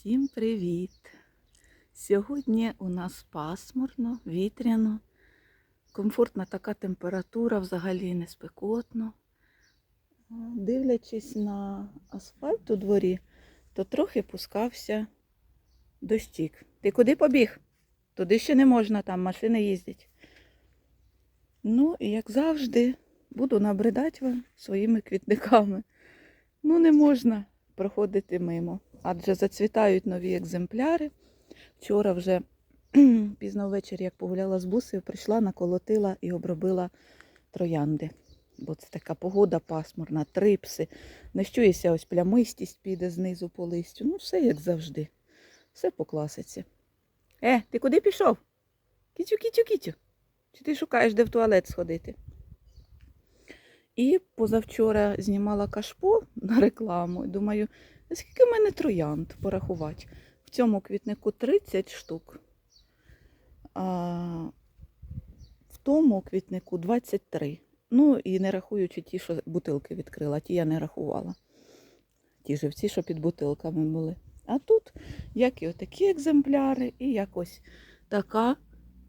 Всім привіт! Сьогодні у нас пасмурно, вітряно, комфортна така температура, взагалі не спекотно. Дивлячись на асфальт у дворі, то трохи пускався дощик. Ти куди побіг? Туди ще не можна, там машини їздять. Ну, і як завжди, буду набридати вам своїми квітниками. Ну, не можна проходити мимо, адже зацвітають нові екземпляри. Вчора вже пізно ввечері, як погуляла з бусею, прийшла, наколотила і обробила троянди. Бо це така погода пасмурна, трипси. Не щується ось плямистість піде знизу по листю. Ну, все як завжди. Все по класиці. Е, ти куди пішов? Кітю, кітю, кітю. Чи ти шукаєш, де в туалет сходити? І позавчора знімала кашпо на рекламу. Думаю, «А скільки в мене троянд порахувати? В цьому квітнику 30 штук, а в тому квітнику 23. Ну і не рахуючи ті, що бутилки відкрила, ті я не рахувала. Ті живці, що під бутилками були. А тут як і отакі екземпляри, і якось така,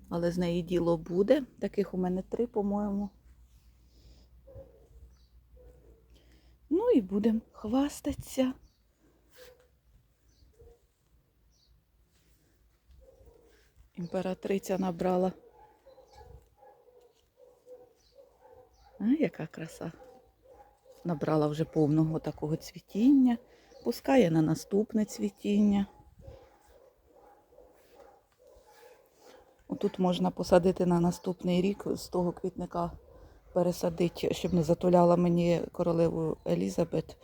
але з неї діло буде. Таких у мене три, по-моєму. Ну і будемо хвастатися. Імператриця набрала. А, яка краса. Набрала вже повного такого цвітіння. Пускає на наступне цвітіння. Отут можна посадити на наступний рік з того квітника пересадити, щоб не затуляла мені королеву Елізабет,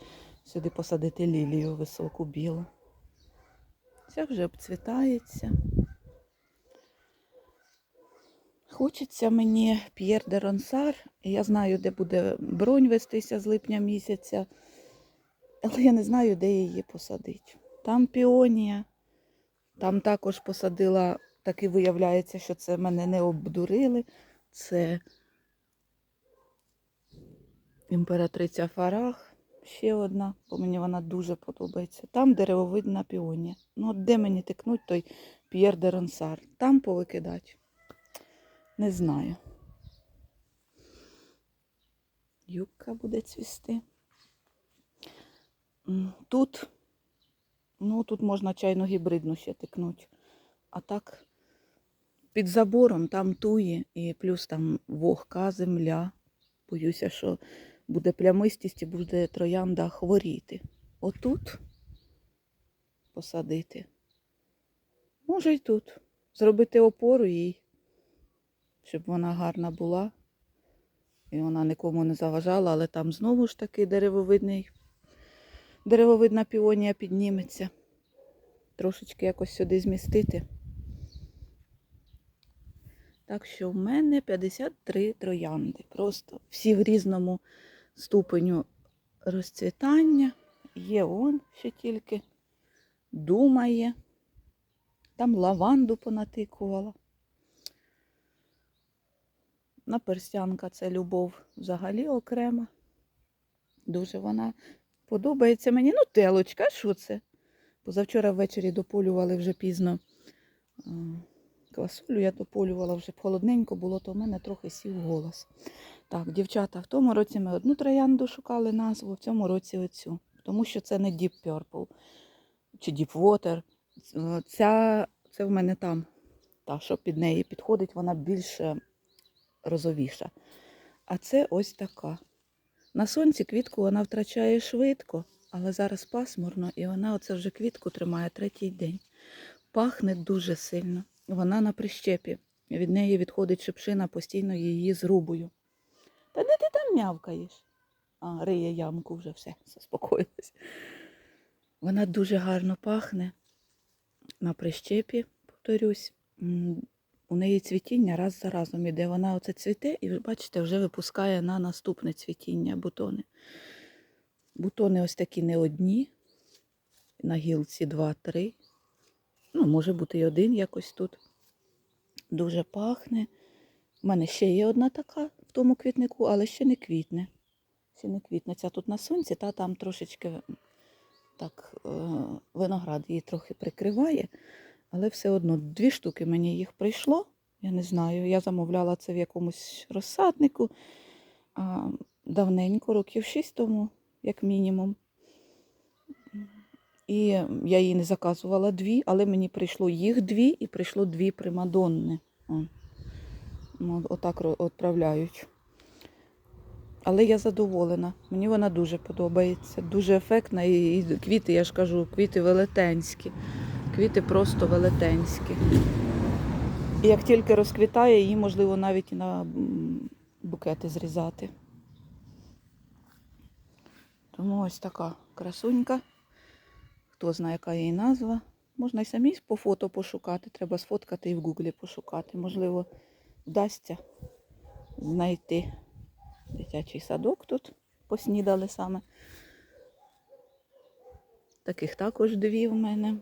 сюди посадити лілію високу білу. Ця вже обцвітається. Хочеться мені П'єр де Ронсар. Я знаю, де буде бронь вестися з липня місяця, але я не знаю, де її посадити. Там піонія, там також посадила, так і виявляється, що це мене не обдурили. Це імператриця Фарах, ще одна, бо мені вона дуже подобається. Там деревовидна піонія. Ну, от де мені тикнуть той П'єр де Ронсар? Там повикидати. Не знаю. Юбка буде цвісти. Тут, ну, тут можна чайну гібридну ще тикнути. А так, під забором там туї і плюс там вогка земля. Боюся, що буде плямистість і буде троянда хворіти. Отут посадити. Може й тут. Зробити опору їй, щоб вона гарна була. І вона нікому не заважала, але там знову ж таки деревовидний, деревовидна піонія підніметься. Трошечки якось сюди змістити. Так що в мене 53 троянди. Просто всі в різному ступеню розцвітання. Є он ще тільки думає. Там лаванду понатикувала. Наперстянка це любов взагалі окрема. Дуже вона подобається мені. Ну, телочка, що це? Позавчора ввечері дополювали вже пізно квасолю, я дополювала вже холодненько було, то в мене трохи сів голос. Так, дівчата, в тому році ми одну троянду шукали назву, в цьому році оцю. Тому що це не Deep Purple чи Deep Water. Ця, це в мене там, та, що під неї підходить, вона більше розовіша. А це ось така. На сонці квітку вона втрачає швидко, але зараз пасмурно, і вона оце вже квітку тримає третій день. Пахне дуже сильно. Вона на прищепі. Від неї відходить шипшина, постійно її зрубую. Та де ти там мявкаєш? А, риє ямку вже все, заспокоїлась. Вона дуже гарно пахне на прищепі, повторюсь. У неї цвітіння раз за разом іде. Вона оце цвіте і, бачите, вже випускає на наступне цвітіння бутони. Бутони ось такі не одні. На гілці два-три. Ну, може бути і один якось тут. Дуже пахне. У мене ще є одна така в тому квітнику, але ще не квітне. Ще не квітне. Ця тут на сонці, та там трошечки так е, виноград її трохи прикриває, але все одно дві штуки мені їх прийшло. Я не знаю, я замовляла це в якомусь розсаднику а, давненько, років шість тому, як мінімум. І я її не заказувала дві, але мені прийшло їх дві і прийшло дві примадонни. О. Ну, отак відправляють. Але я задоволена. Мені вона дуже подобається. Дуже ефектна. І, квіти, я ж кажу, квіти велетенські. Квіти просто велетенські. І як тільки розквітає, її можливо навіть і на букети зрізати. Тому ось така красунька. Хто знає, яка її назва. Можна й самі по фото пошукати. Треба сфоткати і в гуглі пошукати. Можливо, вдасться знайти дитячий садок тут. Поснідали саме. Таких також дві в мене.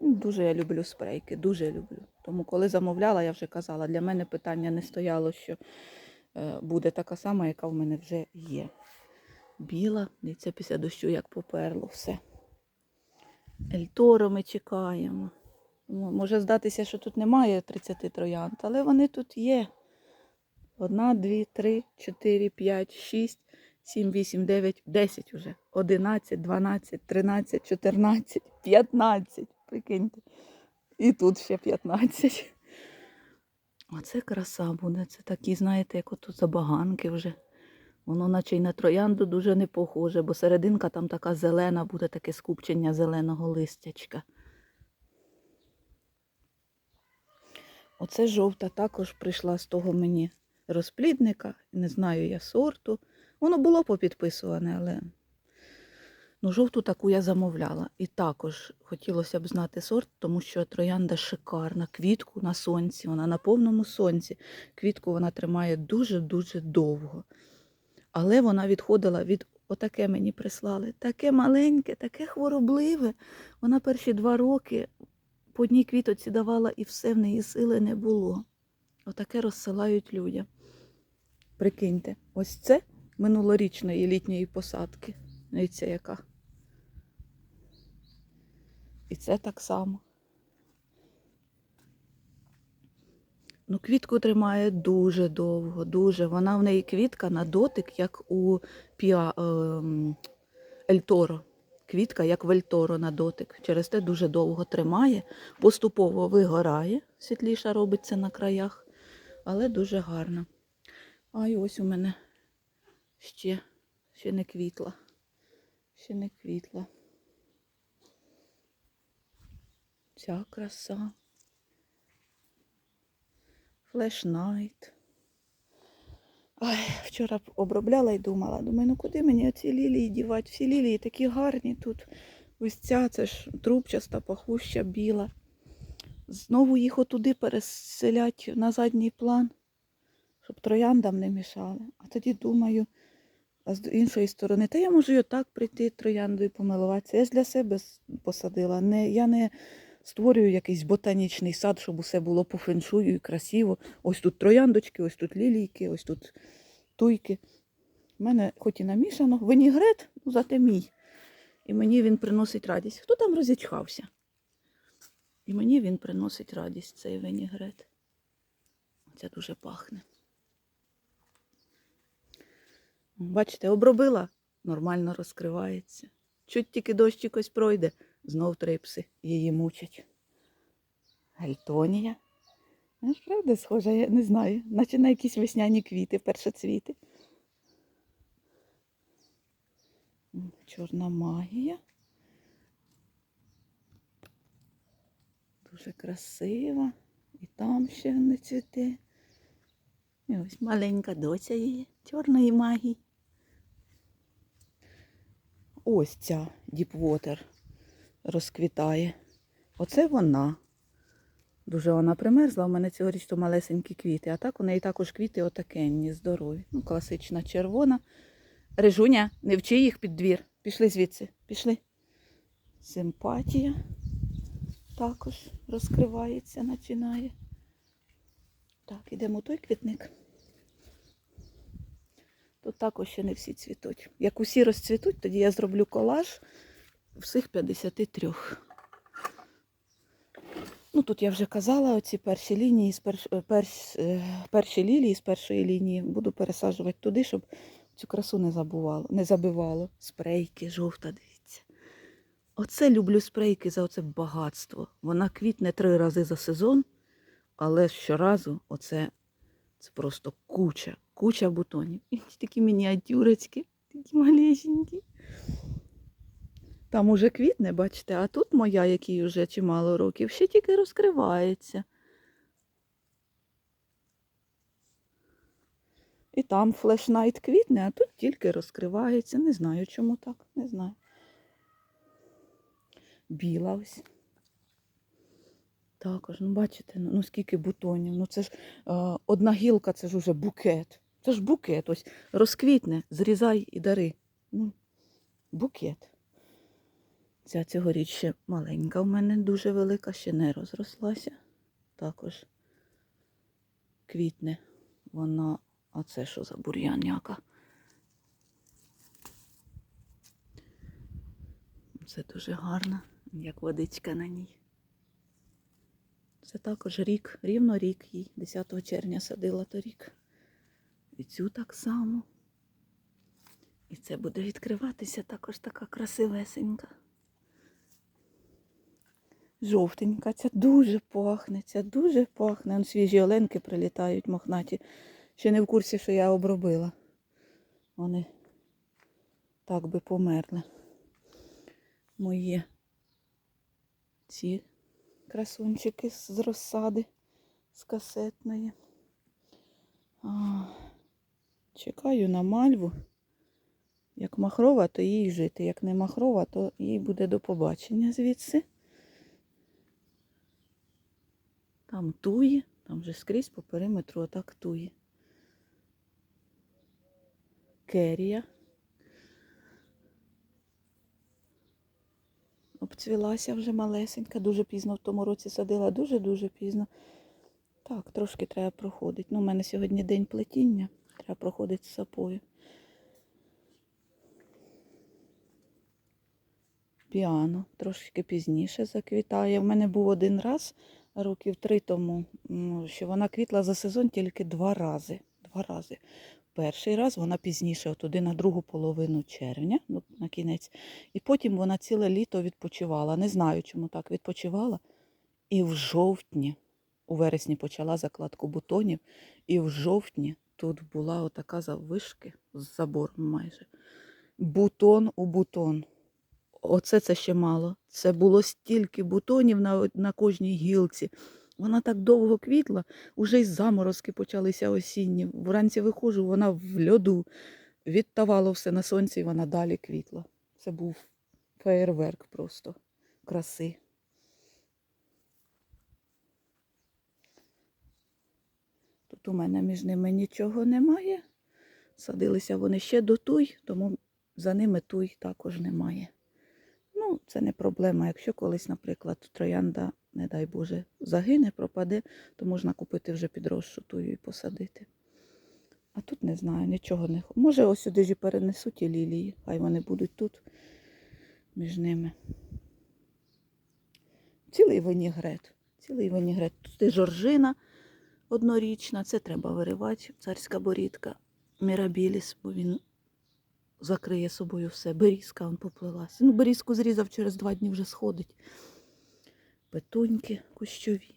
Ну, Дуже я люблю спрейки, дуже люблю. Тому коли замовляла, я вже казала, для мене питання не стояло, що е, буде така сама, яка в мене вже є. Біла, дивіться, після дощу як поперло все. Ельторо ми чекаємо. Може здатися, що тут немає 30 троянд, але вони тут є. Одна, дві, три, чотири, п'ять, шість, сім, вісім, дев'ять, десять уже. Одинадцять, дванадцять, тринадцять, чотирнадцять, п'ятнадцять. Прикиньте. І тут ще п'ятнадцять. Оце краса буде. Це такі, знаєте, як отут забаганки вже. Воно наче й на троянду дуже не похоже, бо серединка там така зелена, буде таке скупчення зеленого листячка. Оце жовта також прийшла з того мені розплідника. Не знаю я сорту. Воно було попідписуване, але ну, жовту таку я замовляла. І також хотілося б знати сорт, тому що троянда шикарна. Квітку на сонці, вона на повному сонці. Квітку вона тримає дуже-дуже довго. Але вона відходила від отаке мені прислали. Таке маленьке, таке хворобливе. Вона перші два роки по одній квітоці давала і все в неї сили не було. Отаке розсилають людям. Прикиньте, ось це минулорічної літньої посадки. Дивіться, яка. І це так само. Ну, квітку тримає дуже довго, дуже. Вона в неї квітка на дотик, як у піа, ем, Ельторо. Квітка, як в Ельторо на дотик. Через те дуже довго тримає, поступово вигорає, світліша робиться на краях, але дуже гарно. А і ось у мене ще, ще не квітла. Ще не квітла. Ця краса. Флеш Найт. Ай, вчора обробляла і думала, думаю, ну куди мені оці лілії дівати? Всі лілії такі гарні тут. Ось ця, це ж трубчаста, пахуща, біла. Знову їх отуди переселять на задній план, щоб трояндам не мішали. А тоді думаю, а з іншої сторони, та я можу і отак прийти трояндою помилуватися. Я ж для себе посадила. Не, я не створюю якийсь ботанічний сад, щоб усе було по феншую і красиво. Ось тут трояндочки, ось тут лілійки, ось тут туйки. У мене хоч і намішано, винігрет, ну зате мій. І мені він приносить радість. Хто там розічхався? І мені він приносить радість, цей винігрет. Це дуже пахне. Бачите, обробила, нормально розкривається. Чуть тільки дощик ось пройде, знов трипси її мучать. Гельтонія. Правда, схожа, я не знаю. Наче на якісь весняні квіти, першоцвіти. Чорна магія. Дуже красива. І там ще не цвіте. І ось маленька доця її, чорної магії. Ось ця діпвотер розквітає. Оце вона. Дуже вона примерзла. У мене цьогоріч то малесенькі квіти, а так у неї також квіти отакенні, здорові. Ну, класична червона. Режуня, не вчи їх під двір. Пішли звідси, пішли. Симпатія також розкривається, починає. Так, ідемо той квітник. Тут також ще не всі цвітуть. Як усі розцвітуть, тоді я зроблю колаж всіх 53. Ну, тут я вже казала, оці перші лінії з перш, е, перш, е, перші лілії з першої лінії буду пересаджувати туди, щоб цю красу не забувало, не забивало. Спрейки, жовта, дивіться. Оце люблю спрейки за оце багатство. Вона квітне три рази за сезон, але щоразу оце це просто куча, куча бутонів. І такі мініатюрочки, такі малесенькі. Там уже квітне, бачите, а тут моя, якій вже чимало років, ще тільки розкривається. І там флешнайт квітне, а тут тільки розкривається. Не знаю, чому так, не знаю. Біла ось. Також, ну бачите, ну, ну скільки бутонів. Ну це ж е, одна гілка, це ж уже букет. Це ж букет. Ось розквітне, зрізай і дари. Ну, букет. Ця цьогоріч ще маленька в мене дуже велика, ще не розрослася. Також квітне вона. А це що за бур'яняка? Це дуже гарно, як водичка на ній. Це також рік, рівно рік їй. 10 червня садила торік. І цю так само. І це буде відкриватися також така красивесенька. Жовтенька, ця дуже пахне, ця дуже пахне. Он свіжі оленки прилітають мохнаті. Ще не в курсі, що я обробила. Вони так би померли. Мої ці красунчики з розсади, з касетної. А, чекаю на мальву. Як махрова, то їй жити. Як не махрова, то їй буде до побачення звідси. Там туї, там вже скрізь по периметру отак туї. Керія. Обцвілася вже малесенька, дуже пізно в тому році садила, дуже-дуже пізно. Так, трошки треба проходити. Ну, у мене сьогодні день плетіння, треба проходити з сапою. Піано трошки пізніше заквітає. В мене був один раз років три тому, що вона квітла за сезон тільки два рази. Два рази. Перший раз вона пізніше, туди на другу половину червня, ну, на кінець, і потім вона ціле літо відпочивала. Не знаю, чому так відпочивала. І в жовтні, у вересні почала закладку бутонів, і в жовтні тут була отака заввишки з забором майже. Бутон у бутон. Оце це ще мало. Це було стільки бутонів на, на кожній гілці. Вона так довго квітла, уже й заморозки почалися осінні. Вранці виходжу, вона в льоду. Відтавало все на сонці, і вона далі квітла. Це був феєрверк просто краси. Тут у мене між ними нічого немає. Садилися вони ще до туй, тому за ними туй також немає. Ну, це не проблема. Якщо колись, наприклад, троянда, не дай Боже, загине, пропаде, то можна купити вже підросшу тую і посадити. А тут не знаю, нічого не. Може, ось сюди ж і перенесу ті лілії, хай вони будуть тут між ними. Цілий винігрет. Цілий винігрет. Тут і жоржина однорічна, це треба виривати, царська борідка, мірабіліс, бо він закриє собою все. Берізка он поплилася. Ну, берізку зрізав, через два дні вже сходить. Петуньки кущові,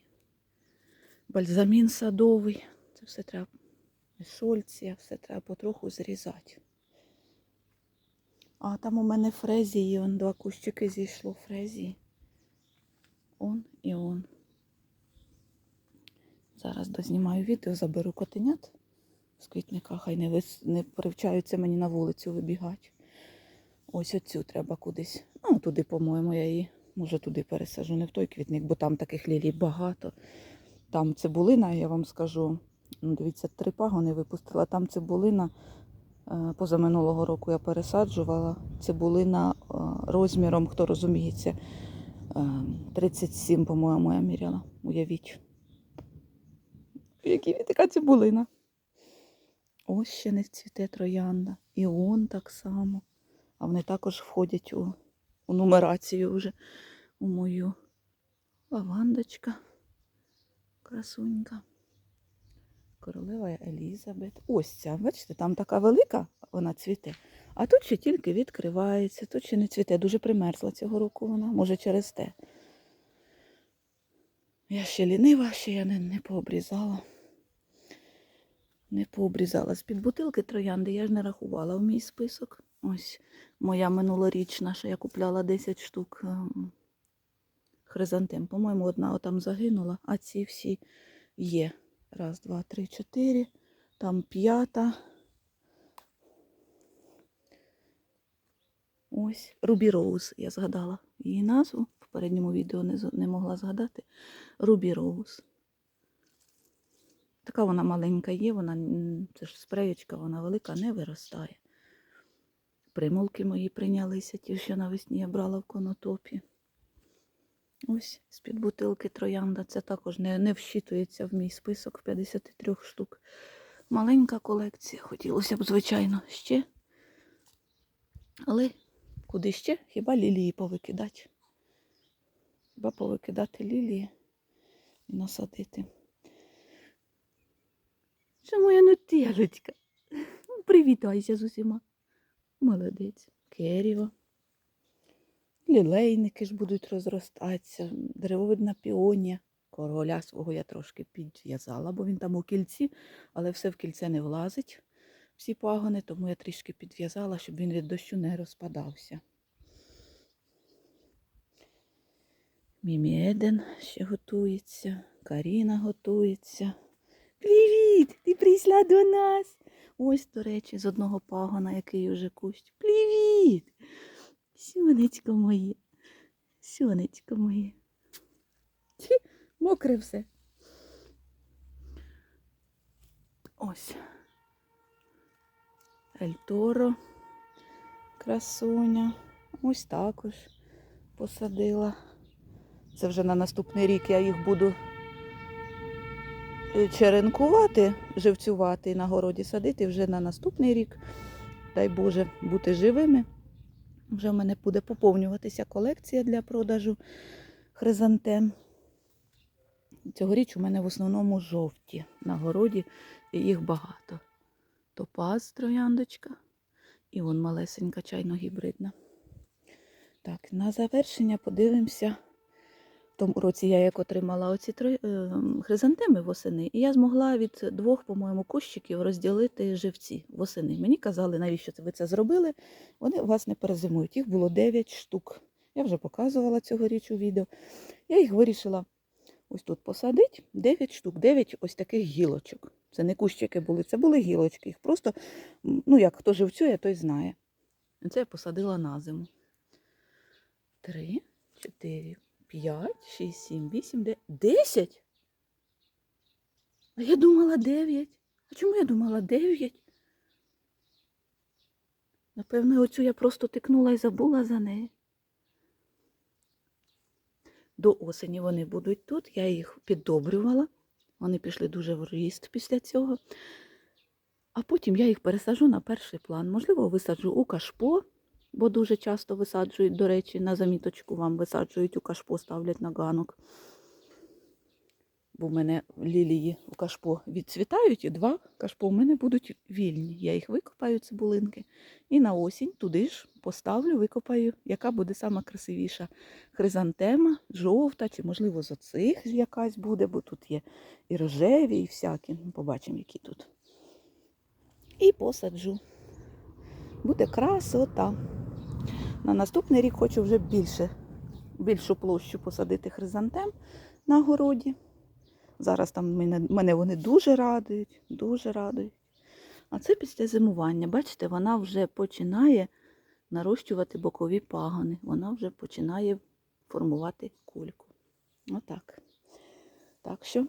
бальзамін садовий. Це все треба. Сольція, все треба потроху зрізати. А там у мене фрезії, он два кущики зійшло фрезії. Он і он. Зараз дознімаю відео, заберу котенят з квітника, хай не, вис... не привчаються мені на вулицю вибігати. Ось оцю треба кудись. Ну, туди, по-моєму, я її, може, туди пересажу, не в той квітник, бо там таких лілій багато. Там цибулина, я вам скажу. Ну, дивіться, три пагони випустила. Там цибулина. е, Позаминулого року я пересаджувала. Цибулина е, розміром, хто розуміється, е, 37, по-моєму, я міряла. Уявіть. Які така цибулина. Ось ще не цвіте троянда. І он так само. А вони також входять у, у нумерацію вже у мою лавандочка. Красунька. Королева Елізабет. Ось ця, бачите, там така велика, вона цвіте. А тут ще тільки відкривається, тут ще не цвіте. Дуже примерзла цього року вона, може через те. Я ще лінива, ще я не, не пообрізала. Не пообрізала. З-під бутилки троянди я ж не рахувала в мій список. Ось моя минулорічна, що я купляла 10 штук ем, хризантем. По-моєму, одна отам загинула, а ці всі є. Раз, два, три, чотири. Там п'ята. Ось Рубі Роуз, я згадала її назву. В попередньому відео не, не могла згадати. Рубі Роуз. Така вона маленька є, вона це ж спреєчка, вона велика, не виростає. Примулки мої прийнялися, ті, що навесні я брала в конотопі. Ось з-під бутилки троянда. Це також не, не вщитується в мій список 53 штук. Маленька колекція. Хотілося б, звичайно, ще. Але куди ще? Хіба лілії повикидати? Хіба повикидати лілії і насадити. Що моя нутелечка? Привітайся з усіма. Молодець. Керіва. Лілейники ж будуть розростатися, деревовидна піонія. Короля свого я трошки підв'язала, бо він там у кільці, але все в кільце не влазить, всі пагони, тому я трішки підв'язала, щоб він від дощу не розпадався. Мімі Еден ще готується, Каріна готується. Привіт! Ти прийшла до нас. Ось, до речі, з одного пагона, який уже кущ. Привіт! Сонечко моє, сонечко моє. Ті, мокре все. Ось. Ельторо, красуня. Ось також посадила. Це вже на наступний рік я їх буду черенкувати, живцювати і на городі садити вже на наступний рік. Дай Боже бути живими. Вже в мене буде поповнюватися колекція для продажу хризантем. Цьогоріч у мене в основному жовті на городі, і їх багато. Топаз трояндочка і вон малесенька чайно-гібридна. Так, на завершення подивимося. Тому році я як отримала оці три е, хризантеми восени, і я змогла від двох, по-моєму, кущиків розділити живці восени. Мені казали, навіщо ви це зробили. Вони у вас не перезимують. Їх було 9 штук. Я вже показувала цьогоріч у відео. Я їх вирішила ось тут посадити. 9 штук, 9 ось таких гілочок. Це не кущики були, це були гілочки. Їх просто, ну як хто живцює, той знає. Це я посадила на зиму. Три, чотири, п'ять, шість, сім, вісім, дев'ять. Десять? А я думала дев'ять. А чому я думала дев'ять? Напевно, оцю я просто тикнула і забула за неї. До осені вони будуть тут. Я їх піддобрювала. Вони пішли дуже в ріст після цього. А потім я їх пересаджу на перший план. Можливо, висаджу у кашпо, бо дуже часто висаджують, до речі, на заміточку вам висаджують у кашпо, ставлять на ганок. Бо в мене лілії у кашпо відцвітають, і два кашпо в мене будуть вільні. Я їх викопаю, цибулинки, і на осінь туди ж поставлю, викопаю, яка буде сама красивіша хризантема, жовта, чи, можливо, з оцих якась буде, бо тут є і рожеві, і всякі. Ну, Побачимо, які тут. І посаджу. Буде красота. На наступний рік хочу вже більше, більшу площу посадити хризантем на городі. Зараз там мене, мене вони дуже радують, дуже радують. А це після зимування. Бачите, вона вже починає нарощувати бокові пагони. Вона вже починає формувати кульку. Отак. Так що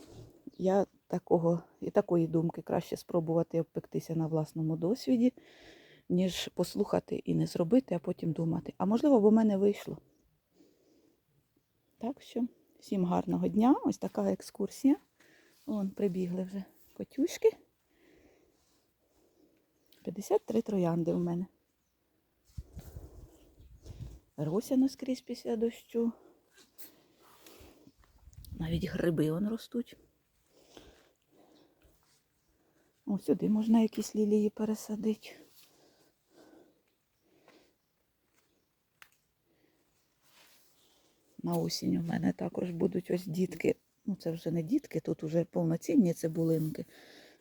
я такого, і такої думки краще спробувати обпектися на власному досвіді, ніж послухати і не зробити, а потім думати. А можливо, б у мене вийшло. Так що, всім гарного дня. Ось така екскурсія. Вон прибігли вже котюшки. 53 троянди в мене. Росяно скрізь після дощу. Навіть гриби вон ростуть. О, сюди можна якісь лілії пересадити. На осінь у мене також будуть ось дітки. Ну, це вже не дітки, тут вже повноцінні цибулинки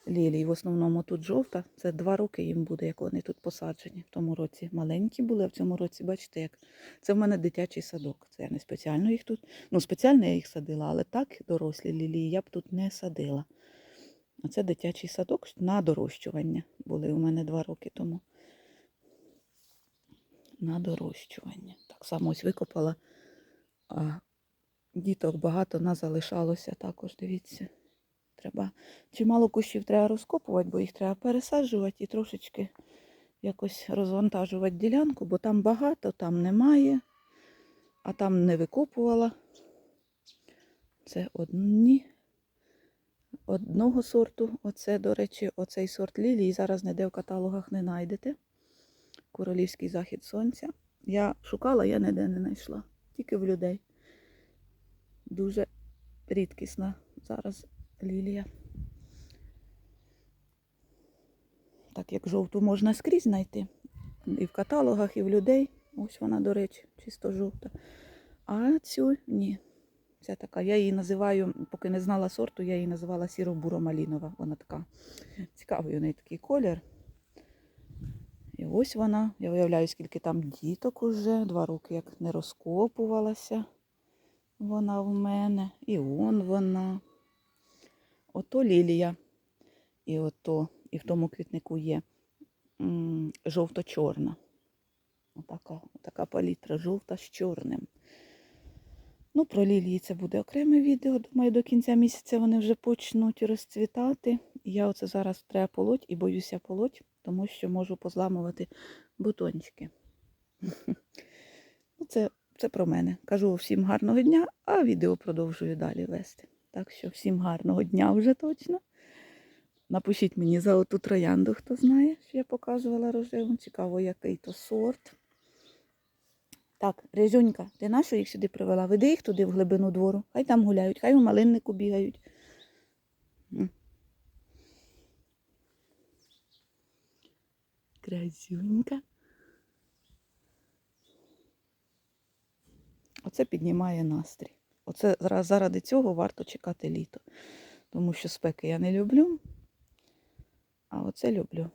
лілій. В основному тут жовта. Це два роки їм буде, як вони тут посаджені. В тому році маленькі були, а в цьому році, бачите, як це в мене дитячий садок. Це я не спеціально їх тут. Ну, спеціально я їх садила, але так дорослі лілії я б тут не садила. А це дитячий садок на дорощування. Були у мене два роки тому. На дорощування. Так само ось викопала. А діток багато нас залишалося також, дивіться. Треба чимало кущів треба розкопувати, бо їх треба пересаджувати і трошечки якось розвантажувати ділянку, бо там багато, там немає, а там не викопувала. Це одні одного сорту. Оце, до речі, оцей сорт лілії зараз ніде в каталогах не знайдете. Королівський захід сонця. Я шукала, я ніде не знайшла. Тільки в людей. Дуже рідкісна зараз лілія. Так як жовту можна скрізь знайти. І в каталогах, і в людей. Ось вона, до речі, чисто жовта. А цю ні. Ця така. Я її називаю, поки не знала сорту, я її називала сіро-буро-малінова. Вона така цікавий у неї такий колір. І ось вона. Я уявляю, скільки там діток уже. Два роки як не розкопувалася. Вона в мене. І он вона. Ото лілія. І ото, і в тому квітнику є жовто-чорна. Отака, така палітра, жовта з чорним. Ну, про лілії це буде окреме відео. Думаю, до кінця місяця вони вже почнуть розцвітати. Я оце зараз треба полоть і боюся полоть, тому що можу позламувати бутончики. Ну, це, це про мене. Кажу всім гарного дня, а відео продовжую далі вести. Так що всім гарного дня вже точно. Напишіть мені за оту троянду, хто знає, що я показувала рожеву. Цікаво, який то сорт. Так, Резюнька, ти нащо їх сюди привела? Веди їх туди в глибину двору. Хай там гуляють, хай у малиннику бігають. М. Красюнька. Оце піднімає настрій. Оце заради цього варто чекати літо. Тому що спеки я не люблю, а оце люблю.